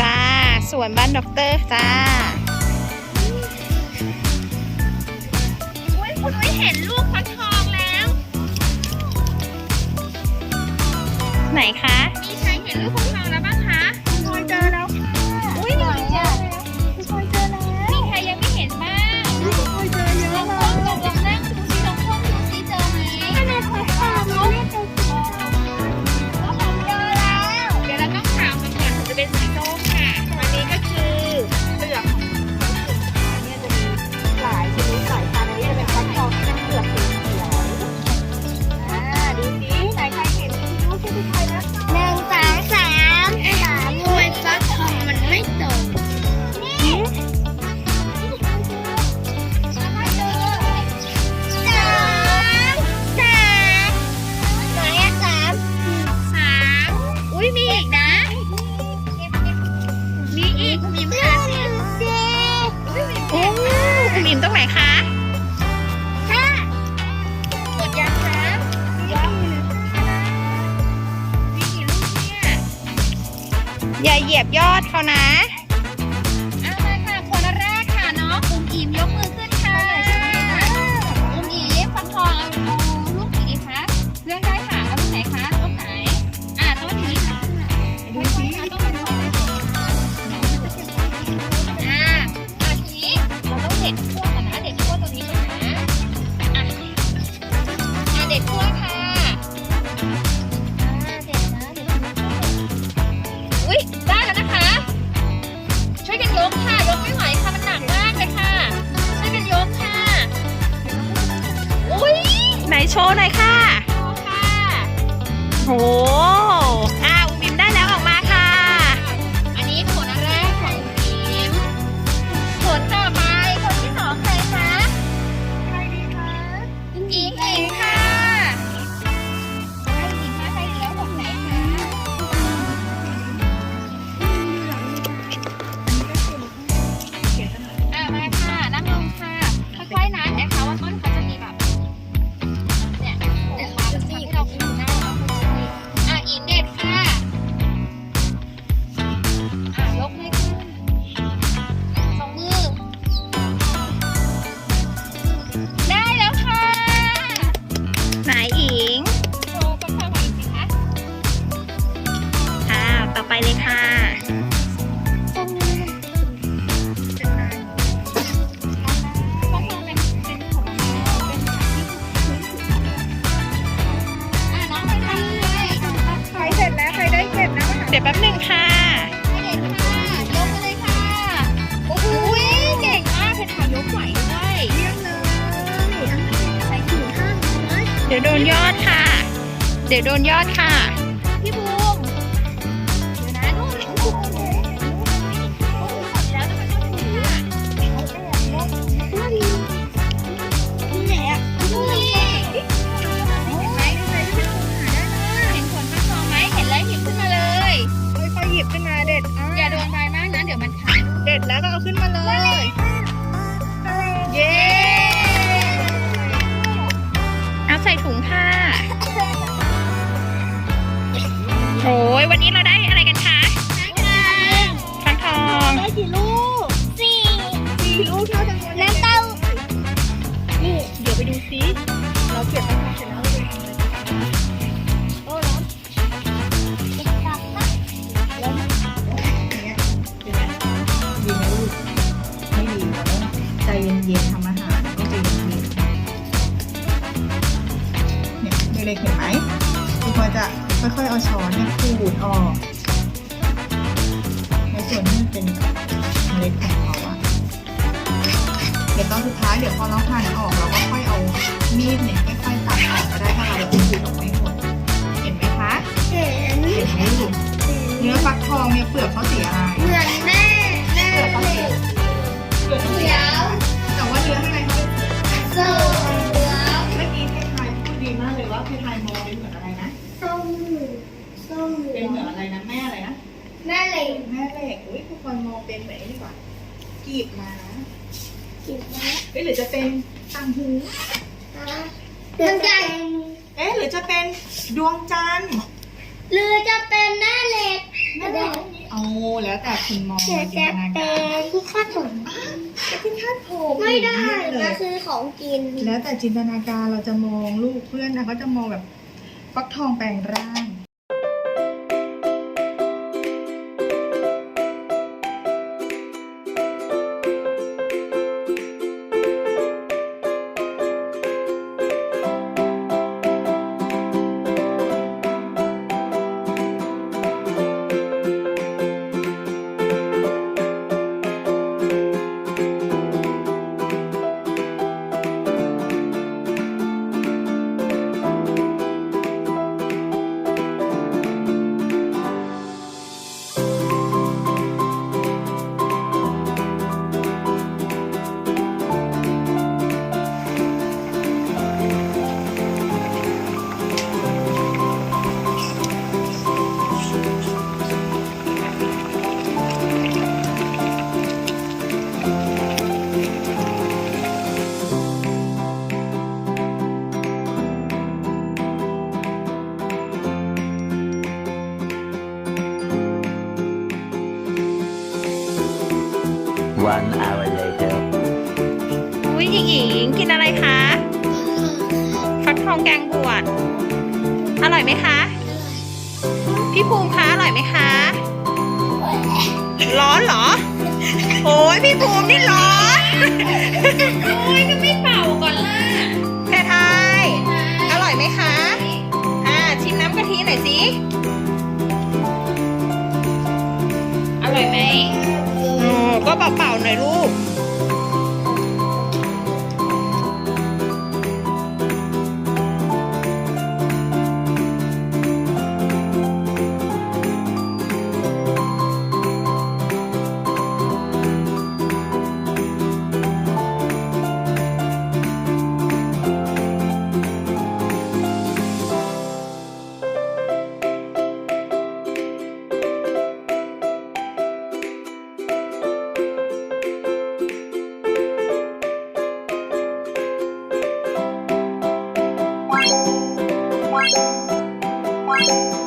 จ้าสวนบ้านด็อกเตอร์จ้าอุ้ยคุณอุ้ยเห็นลูกฟักทองแล้ว ไหนคะ มีใครเห็นลูกฟักทองแล้วบ้างคะ อิมตรงไหนคะห้าหมดยังคะยังมีกี่ลูกเนี่ย อย่าเหยียบยอดเขานะ ว์หน่อยค่ะพอค่ะโห นยอดค่ะ เดี๋ยวโดนยอดค่ะ พี่บูมเดี๋ยวนะนู่นโอ้โหโอ้โหหมดแล้วจะเป็นต้นนี้อะที่ไหนอะนี่เห็นไหมใครที่เป็นคนหาได้นะเห็นผลฟักทองไหมเห็นแล้วหยิบขึ้นมาเลย ค่อยๆหยิบขึ้นมาเด็ดอะอย่าโดนใบมากนะเดี๋ยวมันขาดเด็ดแล้วก็เอาขึ้นมาเลย เย้ โอ้ยวันนี้เราได้อะไรกันคะฟักทองได้กี่ลูกสี่สี่ลูกเท่าจำนวนน้ำเต้านี่เดี๋ยวไปดูซิเราเก็บไปทำเสร็จแล้วเราไปทำอะไรโอ้ร้อนแล้วเนี่ยเป็นไงดีไหมลูกไม่ดีเราต้องใจเย็นๆทำ ค่อยๆเอาช้อนเนี่ยขูดออกในส่วนที่มันเป็นเมล็ดของเขาอะเดี๋ยวตอนสุดท้ายเดี๋ยวพอเราหั่นออกเราก็ค่อยเอามีดเนี่ยค่อยๆตัดออกก็ได้ถ้าเราขูดออกไม่หมดเห็นไหมคะเห็นเห็นไหมลูกเนื้อฟักทองเนี่ยเปลือกเขาสีอะไรเหมือน เป็นเหมือนไอ้นี่ดีกว่ากีบมากินนะเอ้ยหรือจะเป็นต่างหูมันจะเอ๊ะหรือจะเป็นดวงจันทร์หรือจะเป็นแม่เหล็กแม่เหล็กเอาแล้วแต่คุณมองเดี๋ยวจิจะนตนาเป็การนที่คาดผมที่คาดผมไม่ได้เลมันยคือของกินแล้วแต่จินตนาการเราจะมองลูกเพื่อนนะก็จะมองแบบฟักทองแปลงร่าง One hour later. อุ้ยหญิงหญิงกินอะไรคะฟักทองแกงบวชอร่อยไหมคะ พี่ภูมิคะอร่อยไหมคะ ร้อนเหรอ โอ้ยพี่ภูมินี่ร้อน โอ้ยก็ไม่เป่าก่อนล่ะแพรไทย อร่อยไหมคะ อ่า ชิมน้ำกะทิหน่อยสิ 走 you